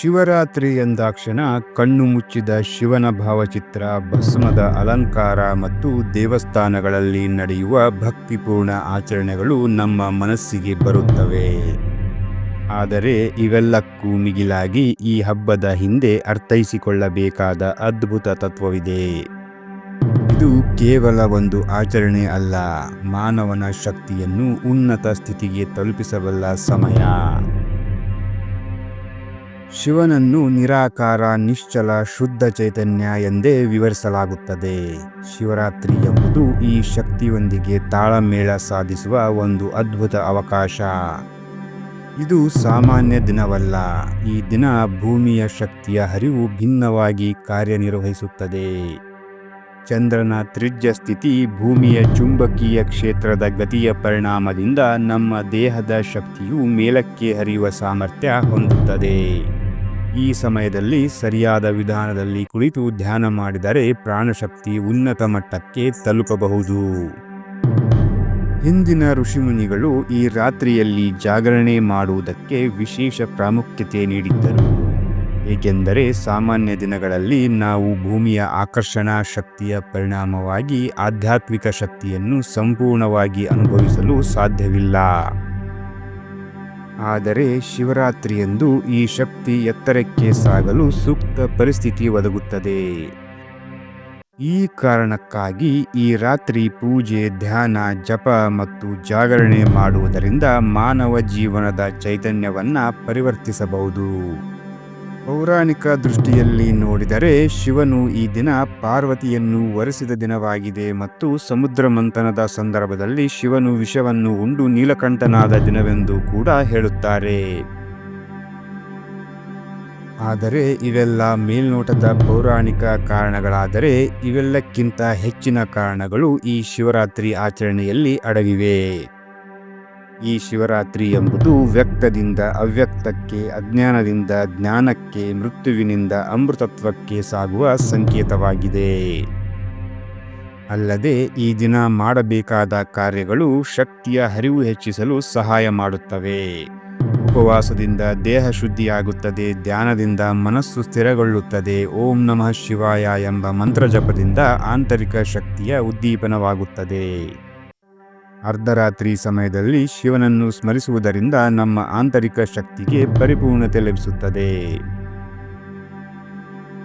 ಶಿವರಾತ್ರಿ ಎಂದಾಕ್ಷಣ ಕಣ್ಣು ಮುಚ್ಚಿದ ಶಿವನ ಭಾವಚಿತ್ರ, ಭಸ್ಮದ ಅಲಂಕಾರ ಮತ್ತು ದೇವಸ್ಥಾನಗಳಲ್ಲಿ ನಡೆಯುವ ಭಕ್ತಿಪೂರ್ಣ ಆಚರಣೆಗಳು ನಮ್ಮ ಮನಸ್ಸಿಗೆ ಬರುತ್ತವೆ. ಆದರೆ ಇವೆಲ್ಲಕ್ಕೂ ಮಿಗಿಲಾಗಿ ಈ ಹಬ್ಬದ ಹಿಂದೆ ಅರ್ಥೈಸಿಕೊಳ್ಳಬೇಕಾದ ಅದ್ಭುತ ತತ್ವವಿದೆ. ಇದು ಕೇವಲ ಒಂದು ಆಚರಣೆ ಅಲ್ಲ, ಮಾನವನ ಶಕ್ತಿಯನ್ನು ಉನ್ನತ ಸ್ಥಿತಿಗೆ ತಲುಪಿಸಬಲ್ಲ ಸಮಯ. ಶಿವನನ್ನು ನಿರಾಕಾರ, ನಿಶ್ಚಲ, ಶುದ್ಧ ಚೈತನ್ಯ ಎಂದೇ ವಿವರಿಸಲಾಗುತ್ತದೆ. ಶಿವರಾತ್ರಿ ಎಂಬುದು ಈ ಶಕ್ತಿಯೊಂದಿಗೆ ತಾಳಮೇಳ ಸಾಧಿಸುವ ಒಂದು ಅದ್ಭುತ ಅವಕಾಶ. ಇದು ಸಾಮಾನ್ಯ ದಿನವಲ್ಲ. ಈ ದಿನ ಭೂಮಿಯ ಶಕ್ತಿಯ ಹರಿವು ಭಿನ್ನವಾಗಿ ಕಾರ್ಯನಿರ್ವಹಿಸುತ್ತದೆ. ಚಂದ್ರನ ತ್ರಿಜ್ಯ ಸ್ಥಿತಿ ಭೂಮಿಯ ಚುಂಬಕೀಯ ಕ್ಷೇತ್ರದ ಗತಿಯ ಪರಿಣಾಮದಿಂದ ನಮ್ಮ ದೇಹದ ಶಕ್ತಿಯು ಮೇಲಕ್ಕೆ ಹರಿಯುವ ಸಾಮರ್ಥ್ಯ ಹೊಂದುತ್ತದೆ. ಈ ಸಮಯದಲ್ಲಿ ಸರಿಯಾದ ವಿಧಾನದಲ್ಲಿ ಕುಳಿತು ಧ್ಯಾನ ಮಾಡಿದರೆ ಪ್ರಾಣಶಕ್ತಿ ಉನ್ನತ ಮಟ್ಟಕ್ಕೆ ತಲುಪಬಹುದು. ಹಿಂದಿನ ಋಷಿಮುನಿಗಳು ಈ ರಾತ್ರಿಯಲ್ಲಿ ಜಾಗರಣೆ ಮಾಡುವುದಕ್ಕೆ ವಿಶೇಷ ಪ್ರಾಮುಖ್ಯತೆ ನೀಡಿದ್ದರು. ಏಕೆಂದರೆ ಸಾಮಾನ್ಯ ದಿನಗಳಲ್ಲಿ ನಾವು ಭೂಮಿಯ ಆಕರ್ಷಣಾ ಶಕ್ತಿಯ ಪರಿಣಾಮವಾಗಿ ಆಧ್ಯಾತ್ಮಿಕ ಶಕ್ತಿಯನ್ನು ಸಂಪೂರ್ಣವಾಗಿ ಅನುಭವಿಸಲು ಸಾಧ್ಯವಿಲ್ಲ. ಆದರೆ ಶಿವರಾತ್ರಿಯಂದು ಈ ಶಕ್ತಿ ಎತ್ತರಕ್ಕೆ ಸಾಗಲು ಸೂಕ್ತ ಪರಿಸ್ಥಿತಿ ಒದಗುತ್ತದೆ. ಈ ಕಾರಣಕ್ಕಾಗಿ ಈ ರಾತ್ರಿ ಪೂಜೆ, ಧ್ಯಾನ, ಜಪ ಮತ್ತು ಜಾಗರಣೆ ಮಾಡುವುದರಿಂದ ಮಾನವ ಜೀವನದ ಚೈತನ್ಯವನ್ನು ಪರಿವರ್ತಿಸಬಹುದು. ಪೌರಾಣಿಕ ದೃಷ್ಟಿಯಲ್ಲಿ ನೋಡಿದರೆ ಶಿವನು ಈ ದಿನ ಪಾರ್ವತಿಯನ್ನು ವರಿಸಿದ ದಿನವಾಗಿದೆ ಮತ್ತು ಸಮುದ್ರ ಮಂಥನದ ಸಂದರ್ಭದಲ್ಲಿ ಶಿವನು ವಿಷವನ್ನು ಉಂಡು ನೀಲಕಂಠನಾದ ದಿನವೆಂದು ಕೂಡ ಹೇಳುತ್ತಾರೆ. ಆದರೆ ಇವೆಲ್ಲ ಮೇಲ್ನೋಟದ ಪೌರಾಣಿಕ ಕಾರಣಗಳಾದರೆ ಇವೆಲ್ಲಕ್ಕಿಂತ ಹೆಚ್ಚಿನ ಕಾರಣಗಳು ಈ ಶಿವರಾತ್ರಿ ಆಚರಣೆಯಲ್ಲಿ ಅಡಗಿವೆ. ಈ ಶಿವರಾತ್ರಿ ಎಂಬುದು ವ್ಯಕ್ತದಿಂದ, ಅವ್ಯಕ್ತಕ್ಕೆ, ಅಜ್ಞಾನದಿಂದ, ಜ್ಞಾನಕ್ಕೆ, ಮೃತ್ಯುವಿನಿಂದ, ಅಮೃತತ್ವಕ್ಕೆ ಸಾಗುವ ಸಂಕೇತವಾಗಿದೆ. ಅಲ್ಲದೆ ಈ ದಿನ ಮಾಡಬೇಕಾದ ಕಾರ್ಯಗಳು ಶಕ್ತಿಯ ಹರಿವು ಹೆಚ್ಚಿಸಲು ಸಹಾಯ ಮಾಡುತ್ತವೆ. ಉಪವಾಸದಿಂದ ದೇಹ ಶುದ್ಧಿಯಾಗುತ್ತದೆ, ಧ್ಯಾನದಿಂದ ಮನಸ್ಸು ಸ್ಥಿರಗೊಳ್ಳುತ್ತದೆ, ಓಂ ನಮಃ ಶಿವಾಯ ಎಂಬ ಮಂತ್ರ ಜಪದಿಂದ ಆಂತರಿಕ ಶಕ್ತಿಯ ಉದ್ದೀಪನವಾಗುತ್ತದೆ. ಅರ್ಧರಾತ್ರಿ ಸಮಯದಲ್ಲಿ ಶಿವನನ್ನು ಸ್ಮರಿಸುವುದರಿಂದ ನಮ್ಮ ಆಂತರಿಕ ಶಕ್ತಿಗೆ ಪರಿಪೂರ್ಣತೆ ಲಭಿಸುತ್ತದೆ.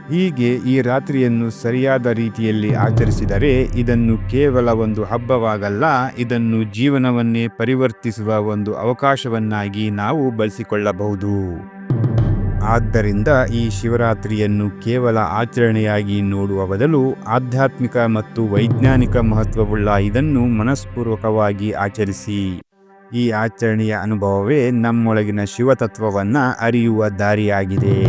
ಹೀಗೆ ಈ ರಾತ್ರಿಯನ್ನು ಸರಿಯಾದ ರೀತಿಯಲ್ಲಿ ಆಚರಿಸಿದರೆ ಇದನ್ನು ಕೇವಲ ಒಂದು ಹಬ್ಬವಾಗಲ್ಲ, ಇದನ್ನು ಜೀವನವನ್ನೇ ಪರಿವರ್ತಿಸುವ ಒಂದು ಅವಕಾಶವನ್ನಾಗಿ ನಾವು ಬಳಸಿಕೊಳ್ಳಬಹುದು. ಆದ್ದರಿಂದ ಈ ಶಿವರಾತ್ರಿಯನ್ನು ಕೇವಲ ಆಚರಣೆಯಾಗಿ ನೋಡುವ ಬದಲು ಆಧ್ಯಾತ್ಮಿಕ ಮತ್ತು ವೈಜ್ಞಾನಿಕ ಮಹತ್ವವುಳ್ಳ ಇದನ್ನು ಮನಸ್ಪೂರ್ವಕವಾಗಿ ಆಚರಿಸಿ. ಈ ಆಚರಣೆಯ ಅನುಭವವೇ ನಮ್ಮೊಳಗಿನ ಶಿವತತ್ವವನ್ನು ಅರಿಯುವ ದಾರಿಯಾಗಿದೆ.